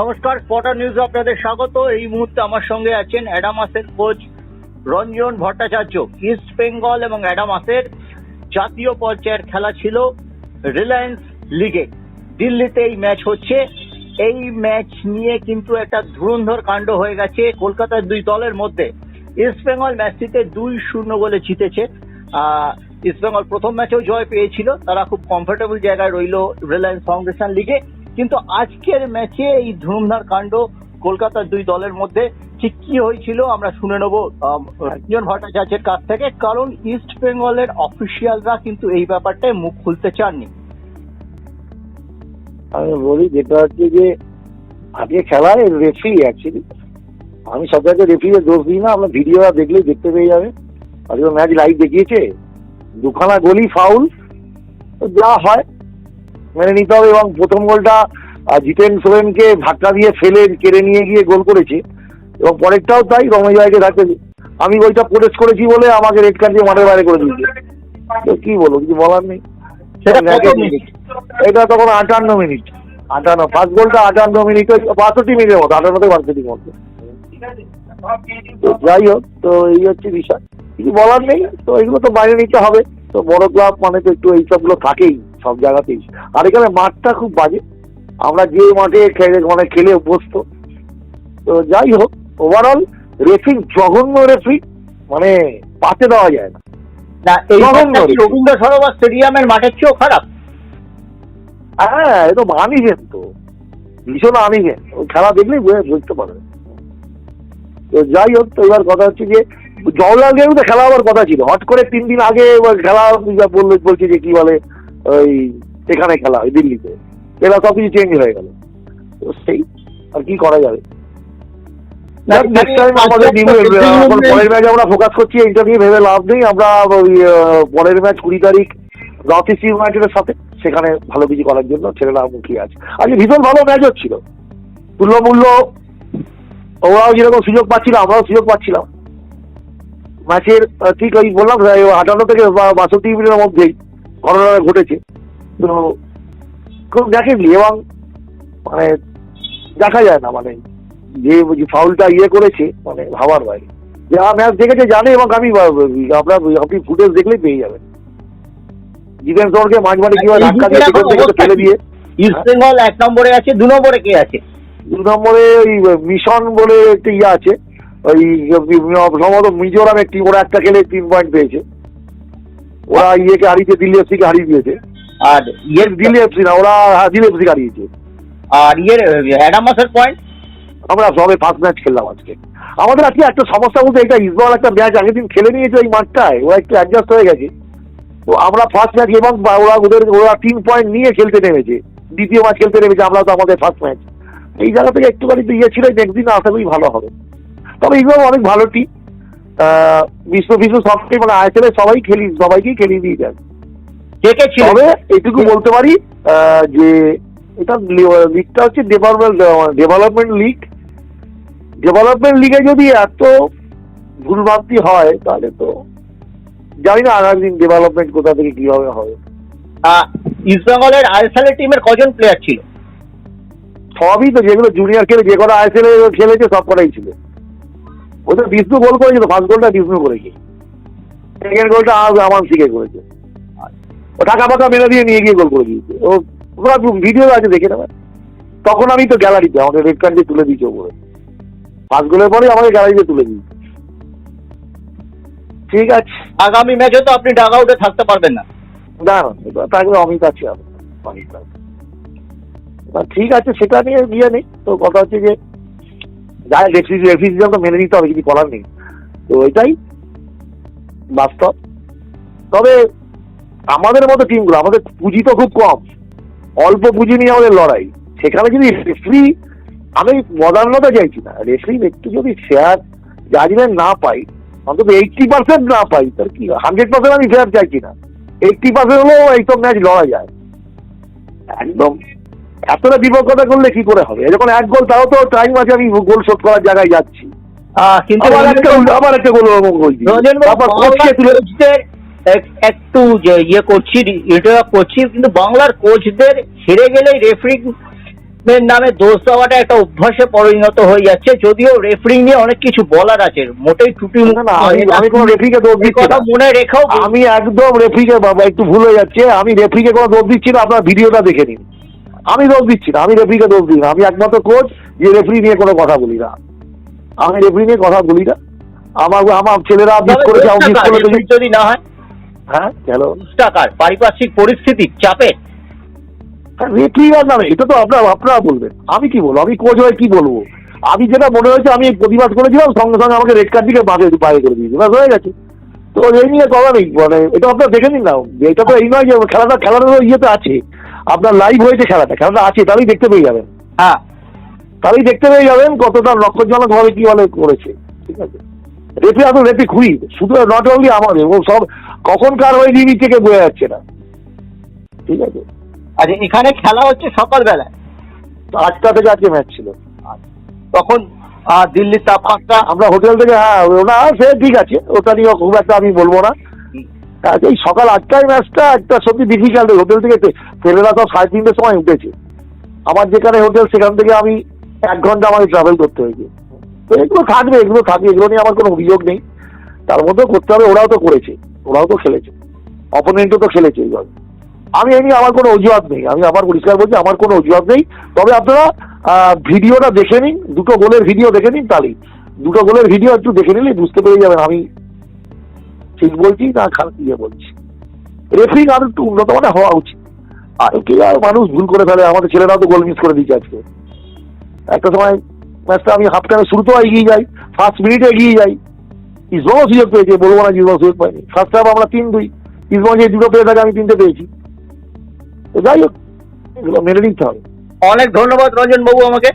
নমস্কার spotter news আপনাদের স্বাগত। এই মুহূর্তে আমার সঙ্গে আছেন অ্যাডামাসের coach Ranjan Bhattacharya East Bengal এবং অ্যাডামাসের জাতীয় পর্যায়ের খেলা ছিল রিলায়েন্স লিগে দিল্লিতে এই ম্যাচ হচ্ছে। এই ম্যাচ নিয়ে কিন্তু একটা ধুরন্ধর কাণ্ড হয়ে গেছে কলকাতার দুই দলের মধ্যে। ইস্ট বেঙ্গল ম্যাচটিতে দুই শূন্য বলে জিতেছে। ইস্ট বেঙ্গল প্রথম ম্যাচেও জয় পেয়েছিল। তারা খুব কমফোর্টেবল জায়গায় রইল রিলায়েন্স ফাউন্ডেশন লিগে কিন্তু আজকের ম্যাচে এই ধুমধার কাণ্ড কলকাতার দুই দলের মধ্যে ঠিক কি হয়েছিল আমরা শুনে নেব রঞ্জন ভট্টাচার্যের কাছ থেকে। কারণ ইস্ট বেঙ্গলের অফিসিয়ালরা কিন্তু এই ব্যাপারটায় মুখ খুলতে চাননি। আমি বলি যেটা হচ্ছে যে আজকে খেলায় রেফারি অ্যাকচুয়ালি আমি সব জায়গায় রেফারিকে দোষ দিই না, আমরা ভিডিও দেখলেই দেখতে পেয়ে যাবে। আজকে ম্যাচ লাইভ দেখিয়েছে, দুখানা গোলই ফাউল যা হয় মেনে নিতে হবে এবং প্রথম গোলটা জিতেন সোরেনকে ধাক্কা দিয়ে ফেলে কেড়ে নিয়ে গিয়ে গোল করেছে। এবং পরেরটাও তাই রমেশ ভাইকে ধাক্কা আমি ওইটা প্রোটেস্ট করেছি বলে আমাকে রেড কার্ড দিয়ে মাঠের বাইরে করে দিয়েছে। তো কি বলব কিছু বলার নেই? এটা তখন আটান্ন মিনিট আটান্ন ফার্স্ট গোলটা আটান্ন মিনিট বাষট্টি মিনিটের মতো আটান্ন থেকে বাষট্টির মতো তো যাই হোক তো এই হচ্ছে বিষয়। কিছু বলার নেই তো এগুলো তো বাইরে নিতে হবে। তো বড় ক্লাব মানে তো একটু এইসবগুলো থাকেই। সব জায়গাতেই। আর এখানে মাঠটা খুব বাজে। আমরা যে মাঠে খেলে মানে খেলে অভ্যস্ত। তো যাই হোক ওভারঅল রেফিং জঘন্য রেফি মানে পাতে দেওয়া যায় না। না এই। রবীন্দ্র সরোবর স্টেডিয়ামের মাঠের চেয়েও খারাপ? হ্যাঁ এ তো আনিজেন তো। ভীষণ আনিজেন খেলা দেখলেই বুঝে- বুঝতে পারবে। তো যাই হোক তো এবার কথা হচ্ছে যে জওয়াহরলাল নেহরুতে খেলা হওয়ার কথা ছিল। হট করে তিন দিন আগে খেলা বলল বলছে যে কি বলে? ওই সেখানে খেলা হয় দিল্লিতে। এরা সব কিছু চেঞ্জ হয়ে গেল। তো সেই আর কি করা যাবে? নিউ পরের ম্যাচ আমরা ফোকাস করছি এইটা নিয়ে ভেবে লাভ নেই। আমরা ওই পরের ম্যাচ কুড়ি তারিখ নর্থ ইস্ট ইউনাইটেডের সাথে। সেখানে ভালো কিছু করার জন্য ছেলেরা মুখিয়ে আছে। আজকে ভীষণ ভালো ম্যাচ হচ্ছিল। তুল্যমূল্য ওরাও যেরকম সুযোগ পাচ্ছিল আমরাও সুযোগ পাচ্ছিলাম। ম্যাচের ঠিক ওই বললাম আটান্ন থেকে বাষট্টি মিনিটের মধ্যেই। ঘটনা ঘটেছে তো খুব দেখেননি এবং মানে দেখা যায় না মানে যে ফাউলটা ইয়ে করেছে মানে ভাবার বাইরে যারা ম্যাচ দেখেছে জানে এবং আমি আপনার আপনি ফুটেজ দেখলেই পেয়ে যাবেন জিতেন সরকে মাঝমাঠে কীভাবে ধাক্কা দিয়ে থেকে ফেলে দিয়ে ইস্ট বেঙ্গল এক নম্বরে আছে দু নম্বরে কে আছে দু নম্বরে ওই মিশন বলে একটা ইয়ে আছে ওই সম্ভবত মিজোরামের টিম ওরা একটা খেলে তিন পয়েন্ট পেয়েছে ওরা ইয়েকে হারিয়েছে দিল্লি এফসিকে হারিয়ে দিয়েছে। আর ইয়ের দিল্লি এফসি না ওরা হ্যাঁ, দিল্লি এফসিকে হারিয়েছে। আর ইয়ের অ্যাডামাসের পয়েন্ট আমরা সবে ফার্স্ট ম্যাচ খেললাম আজকে। আমাদের আজকে একটা সমস্যা বলতে এটা ইসবল একটা ম্যাচ আগের দিন খেলে নিয়েছে ওই মাঠটায় ওরা একটু অ্যাডজাস্ট হয়ে গেছে। তো আমরা ফার্স্ট ম্যাচ এবং ওরা ওদের ওরা তিন পয়েন্ট নিয়ে খেলতে নেমেছে। দ্বিতীয় ম্যাচ খেলতে নেমেছে আমরা তো আমাদের ফার্স্ট ম্যাচ এই জায়গা থেকে একটুখানি তো ইয়ে ছিল নেক্সট দিন আশা করি ভালো হবে। তবে ইসবল অনেক ভালো টিম বিশ্ব বিশ্ব সবটাই মানে আইএসএল সবাই খেলি সবাইকেই খেলিয়ে দিয়ে যায়। কে কে ছিল? তবে এটুকু বলতে পারি যে এটা লিগটা হচ্ছে ডেভেলপমেন্ট ডেভেলপমেন্ট লিগ ডেভেলপমেন্ট লিগে যদি এত ভুলভ্রান্তি হয় তাহলে তো জানি না আগামী দিন ডেভেলপমেন্ট কোথা থেকে কীভাবে হবে। ইস্ট বেঙ্গলের আইএসএল টিমের কজন প্লেয়ার ছিল? সবই তো যেগুলো জুনিয়র খেলে যে কটা আইএসএল খেলেছে সব কটাই ছিল। ওদের বিষ্ণু গোল করেছিল ফার্স্ট গোলটা বিষ্ণু করেছে। সেকেন্ড গোলটা আজ আমান শিখে করেছে। ও টাকা ফাকা মেরে দিয়ে নিয়ে গিয়ে গোল করে দিয়েছে। ও ওরা ভিডিও আছে দেখে নেবে। তখন আমি তো গ্যালারিতে আমাদের রেড কার্ড দিয়ে তুলে দিয়েছে ওপরে পাঁচ গোলের পরে আমাকে গ্যালারিতে তুলে দিয়েছে। ঠিক আছে। আগামী ম্যাচে তো আপনি ডাগ আউটে থাকতে পারবেন না। না থাকবে অমিত আছে ঠিক আছে সেটা নিয়ে বিয়ে নেই। তো কথা হচ্ছে যে যাই রেফ্রিজ রেফ্রিজাম তো মেনে নিতে হবে, কিছু করার নেই। তো এটাই বাস্তব। তবে আমাদের মতো টিমগুলো আমাদের পুঁজি তো খুব কম। অল্প পুঁজি নিয়ে আমাদের লড়াই। সেখানে যদি রেফ্রি আমি মডার্নতা চাইছি না। রেফ্রি একটু যদি শেয়ার জাজমেন্ট না পাই, অন্তত এইটটি পার্সেন্ট না পাই তার কি হান্ড্রেড পার্সেন্ট আমি ফেয়ার চাইছি না। এইটটি পার্সেন্ট হলেও এইসব ম্যাচ লড়া যায়। একদম এতটা বিপক্ষতা করলে কি করে হবে? যখন এক গোল তাও তো টাইম আছে আমি গোল শোধ করার জায়গায় যাচ্ছি। কিন্তু আবার একটা আবার একটা গোল ইয়ে করছি করছি কিন্তু বাংলার কোচদের হেরে গেলেই রেফারি এর নামে দোষ দেওয়াটা একটা অভ্যাসে পরিণত হয়ে যাচ্ছে। যদিও রেফারিং নিয়ে অনেক কিছু বলার আছে মোটেই ত্রুটি আমি- কোনো রেফারিকে দোষ দিচ্ছি কথা না। মনে রেখেও আমি একদম রেফ্রিকে বাবা একটু ভুল হয়ে যাচ্ছে। আমি রেফ্রিকে কোনো দোষ দিচ্ছি না আপনার ভিডিওটা দেখে নিন। আমি দোষ দিচ্ছি না আমি রেফ্রিকে দোষ দিই না। আমি একমাত্র কোচ যে রেফ্রি নিয়ে কোনো কথা বলি না। আমি রেফ্রি নিয়ে কথা বলি না। আমার আমার ছেলেরা মিস করেছে আমি মিস কার? referee যদি না হয়? হ্যাঁ চলো টাকার পারিপার্শ্বিক পরিস্থিতি চাপে। রেফ্রি আর না এটা তো আপনার আপনারা বলবেন। আমি কি বলব? আমি কোচ হয়ে কি বলব? আমি যেটা মনে হয়েছে আমি প্রতিবাদ করেছিলাম সঙ্গে সঙ্গে আমাকে রেড কার্ড দিকে বাইরে বাইরে করে দিয়েছে। ব্যাস হয়ে গেছে। তো এই নিয়ে কথা নেই মানে এটা আপনারা দেখে নিন না। এটা তো এই নয় যে খেলাটা খেলাটা তো ইয়েতে আছে। আপনার লাইভ হয়েছে খেলাটা খেলাটা আছে তাহলেই দেখতে পেয়ে যাবেন। হ্যাঁ। তাহলেই দেখতে পেয়ে যাবেন কতটা লক্ষ্যজনক ভাবে কি বলে করেছে ঠিক আছে? রেফি আসলে রেফি খুবই শুধু নট অনলি আমাদের ও সব কখন কার হয়ে দিদি থেকে বয়ে যাচ্ছে না। ঠিক আছে? আর এখানে খেলা হচ্ছে সকালবেলায়? আটটা থেকে আজকে ম্যাচ ছিল। তখন দিল্লির তাপমাত্রা? আমরা হোটেল থেকে হ্যাঁ ওটা সে ঠিক আছে ওটা নিয়ে খুব একটা আমি বলব না। এই সকাল আটটায় ম্যাচটা একটা সত্যি ডিফিকাল্ট হোটেল থেকে ফেরেরা তো সাড়ে তিনটের সময় উঠেছে। আমার যেখানে হোটেল, সেখান থেকে আমি এক ঘণ্টা আমাকে ট্রাভেল করতে হয়েছে। তো এগুলো থাকবে এগুলো থাকবে, এগুলো নিয়ে আমার কোনো অভিযোগ নেই। তার মধ্যেও করতে হবে, ওরাও তো করেছে, ওরাও তো খেলেছে। অপোনেন্টও তো খেলেছে এইভাবে। আমি এই নিয়ে আমার কোনো অজুহাত নেই। আমি আমার পরিষ্কার বলছি, আমার কোনো অজুহাত নেই। তবে আপনারা ভিডিওটা দেখে নিন, দুটো গোলের ভিডিও দেখে নিন তাহলেই। দুটো গোলের ভিডিও একটু দেখে নিলে বুঝতে পেরে যাবেন আমি ঠিক বলছি না খারাপ ইয়ে বলছি। রেফারিং আরও একটু উন্নত মানে হওয়া উচিত। আর কি আর মানুষ ভুল করে ফেলে? আমাদের ছেলেরাও তো গোল মিস করে দিচ্ছে আজকে। একটা সময় ম্যাচটা আমি হাফ টাইমে শুরুতেও এগিয়ে যাই ফার্স্ট মিনিটে এগিয়ে যাই। ইসমাও সুযোগ পেয়েছে বলব না যে ইসমাও সুযোগ পাইনি ফার্স্ট হাফ আমরা তিন দুই। ইসমাও যে দুটো পেয়ে থাকে, আমি তিনটে পেয়েছি। যাই হোক, এগুলো মেনে নিতে হবে। অনেক ধন্যবাদ রঞ্জন বাবু আমাকে।